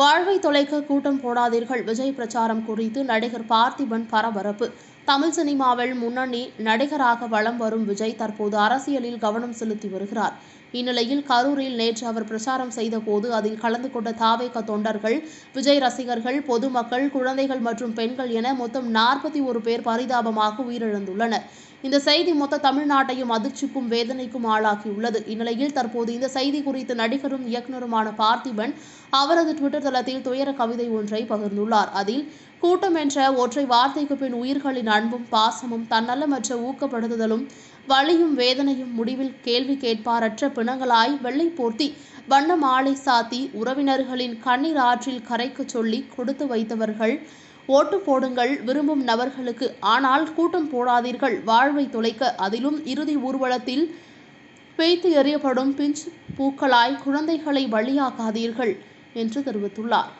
வாழ்வை தொலைக்க கூட்டம் போடாதீர்கள். விஜய் பிரச்சாரம் குறித்து நடிகர் பார்த்திபன் பரபரப்பு. தமிழ் சினிமாவில் முன்னணி நடிகராக வலம் வரும் விஜய் தற்போது அரசியலில் கவனம் செலுத்தி வருகிறார். இந்நிலையில் கரூரில் நேற்று அவர் பிரச்சாரம் செய்தபோது அதில் கலந்து கொண்ட தாவேக தொண்டர்கள் விஜய் ரசிகர்கள் பொதுமக்கள் குழந்தைகள் மற்றும் பெண்கள் என மொத்தம் நாற்பத்தி ஒரு பேர் பரிதாபமாக உயிரிழந்துள்ளனர். இந்த செய்தி மொத்த தமிழ்நாட்டையும் அதிர்ச்சிக்கும் வேதனைக்கும் ஆளாகியுள்ளது. இந்நிலையில் தற்போது இந்த செய்தி குறித்து நடிகரும் இயக்குநருமான பார்த்திபன் அவரது ட்விட்டர் தளத்தில் துயர கவிதை ஒன்றை பகிர்ந்துள்ளார். அதில் கூட்டம் என்ற ஒற்றை வார்த்தைக்கு பின் உயிர்களின் அன்பும் பாசமும் தன்னலமற்ற ஊக்கப்படுத்துதலும் வலியும் வேதனையும் முடிவில் கேள்வி கேட்பாரற்ற பிணங்களாய் வெள்ளை போர்த்தி வண்ண மாலை சாத்தி உறவினர்களின் கண்ணீர் ஆற்றில் கரைக்கு சொல்லி கொடுத்து வைத்தவர்கள். ஓட்டு போடுங்கள் விரும்பும் நபர்களுக்கு. ஆனால் கூட்டம் போடாதீர்கள் வாழ்வை தொலைக்க. அதிலும் இறுதி ஊர்வலத்தில் பேய்த்து எறியப்படும் பிஞ்சு பூக்களாய் குழந்தைகளை பலியாக்காதீர்கள் என்று தெரிவித்துள்ளார்.